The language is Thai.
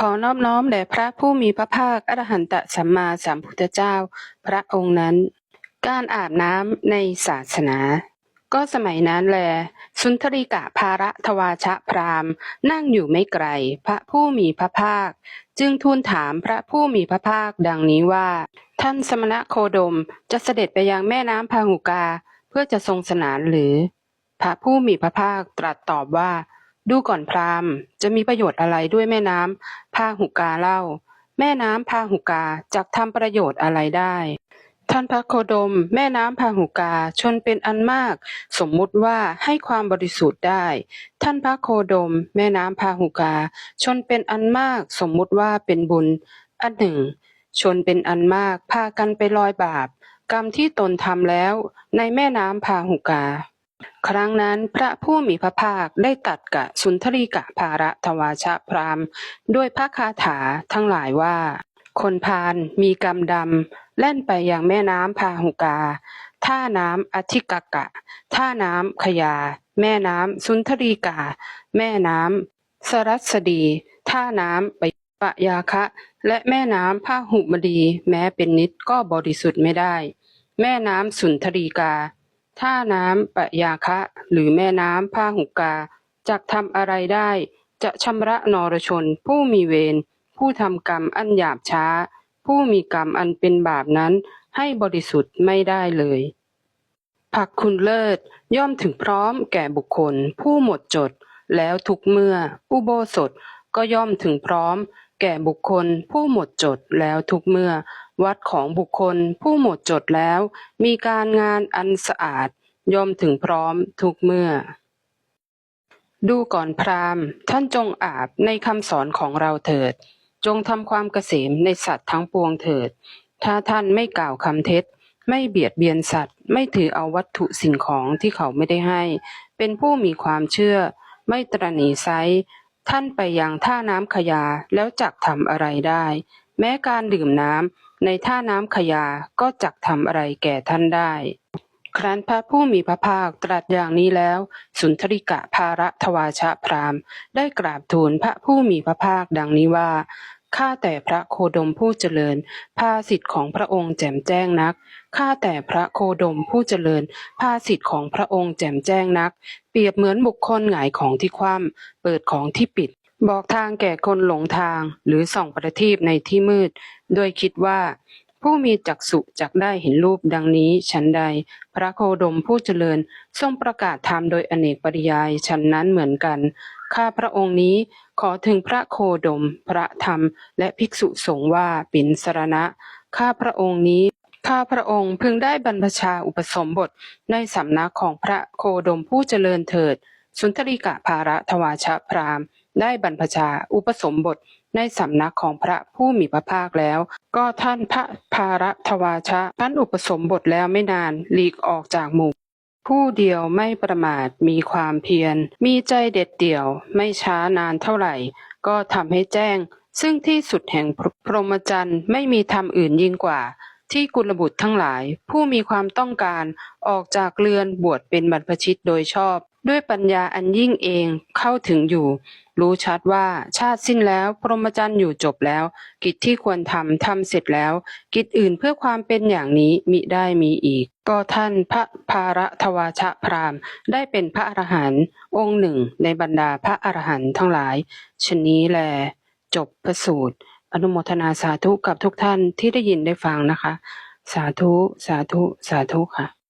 ขอนอบน้อมแด่พระผู้มีพระภาคอรหันตสัมมาสัมพุทธเจ้า พระองค์นั้น การอาบน้ำในศาสนา ก็สมัยนั้นแล สุนทรีกะภาระทวาชะพรามนั่งอยู่ไม่ไกล พระผู้มีพระภาค จึงทูลถามพระผู้มีพระภาคดังนี้ว่า ท่านสมณะโคดมจะเสด็จไปยังแม่น้ำพาหุกา เพื่อจะทรงสนานหรือ พระผู้มีพระภาคตรัสตอบว่า ดูก่อนพราหมณ์ จะมีประโยชน์อะไรด้วยแม่น้ำพาหุกาเล่า แม่น้ำพาหุกาจักทำประโยชน์อะไรได้ท่านพระโคดม แม่น้ำพาหุกาชนเป็นอันมาก สมมุติว่าให้ความบริสุทธิ์ได้ ท่านพระโคดม แม่น้ำพาหุกา ชนเป็นอันมาก สมมุติว่าเป็นบุญ อันหนึ่ง ชนเป็นอันมาก พากันไปลอยบาป กรรมที่ตนทำแล้ว ในแม่น้ำพาหุกา ครั้งนั้นพระผู้มีพระภาคได้ตัดกะสุนทรีกะภาระทวาชะพรามด้วยพระคาถาทั้งหลายว่า คนพาลมีกรรมดำแล่นไปยังแม่น้ำพาหุกา ท่าน้ำอธิกกะ ท่าน้ำขยา แม่น้ำสุนทรีกา แม่น้ำสรัสดี ท่าน้ำปปะยาคะ และแม่น้ำพาหุมดี แม้เป็นนิดก็บริสุทธิ์ไม่ได้ แม่น้ำสุนทรีกา ท่าน้ำปะยาคะ หรือแม่น้ำพาหุกาจักทำอะไรได้ จะชำระนรชน ผู้มีเวรผู้ทำกรรมอันหยาบช้า ผู้มีกรรมอันเป็นบาปนั้น ให้บริสุทธิ์ไม่ได้เลยผักคุณเลิศย่อมถึงพร้อมแก่บุคคล ผู้หมดจด แล้วทุกเมื่อ อุโบสถก็ย่อมถึงพร้อม แก่บุคคล ผู้หมดจดแล้วทุกเมื่อ วัดของบุคคลผู้หมดจดแล้ว มีการงานอันสะอาดย่อมถึงพร้อมทุกเมื่อ ดูก่อนพราหมณ์ ท่านจงอาบในคำสอนของเราเถิด จงทำความเกษมในสัตว์ทั้งปวงเถิด ถ้าท่านไม่กล่าวคำเท็จ ไม่เบียดเบียนสัตว์ ไม่ถือเอาวัตถุสิ่งของที่เขาไม่ได้ให้ เป็นผู้มีความเชื่อ ไม่ตรณีไซท่านไปยังท่าน้ำขยาแล้วจักทำอะไรได้ แม้การดื่มน้ำ ในท่าน้ำขยาก็จักทำอะไรแก่ท่านได้ ครั้นพระผู้มีพระภาคตรัสอย่างนี้แล้ว สุนทริกะภาระทวาชะพรามได้กราบทูลพระผู้มีพระภาคดังนี้ว่าข้าแต่พระโคดมผู้เจริญ ภาสิทธิ์ของพระองค์แจ่มแจ้งนัก ข้าแต่พระโคดมผู้เจริญ ภาสิทธิ์ของพระองค์แจ่มแจ้งนัก เปรียบเหมือนบุคคลหงายของที่คว่ำเปิดของที่ปิด บอกทางแก่คนหลงทางหรือส่องประทีปในที่มืด โดยคิดว่า ผู้มีจักษุจักได้เห็นรูปดังนี้ฉันใด พระโคดมผู้เจริญทรงประกาศธรรมโดยอเนกปริยายฉันนั้นเหมือนกัน ข้าพระองค์นี้ขอถึงพระโคดม พระธรรม และภิกษุสงฆ์ว่าป็นสรณะ ข้าพระองค์นี้ข้าพระองค์พึงได้บรรพชาอุปสมบทในสำนักของพระโคดมผู้เจริญเถิด สุนทรีกะภาระทวาชะพราหมณ์ ได้บรรพชาอุปสมบทในสำนักของพระผู้มีพระภาคแล้ว ก็ท่านพระภารทวาชะท่านอุปสมบทแล้วไม่นานหลีกออกจากหมู่ผู้เดียวไม่ประมาทมีความเพียร มีใจเด็ดเดี่ยว ไม่ช้านานเท่าไหร่ ก็ทำให้แจ้ง ซึ่งที่สุดแห่งพรหมจรรย์ไม่มีธรรมอื่นยิ่งกว่า ที่กุลบุตรทั้งหลาย ผู้มีความต้องการออกจากเรือนบวชเป็นบรรพชิตโดยชอบ ด้วยปัญญาอันยิ่งเองเข้าถึงอยู่ รู้ชัดว่าชาติสิ้นแล้วพรหมจรรย์อยู่จบแล้ว กิจที่ควรทำทำเสร็จแล้ว กิจอื่นเพื่อความเป็นอย่างนี้มิได้มีอีก ก็ท่านพระภาระทวาชะพรามได้เป็นพระอรหันต์องค์หนึ่งในบรรดาพระอรหันต์ทั้งหลายชนนี้แล จบพระสูตร อนุโมทนาสาธุกับทุกท่านที่ได้ยินได้ฟังนะคะ สาธุ สาธุ สาธุค่ะ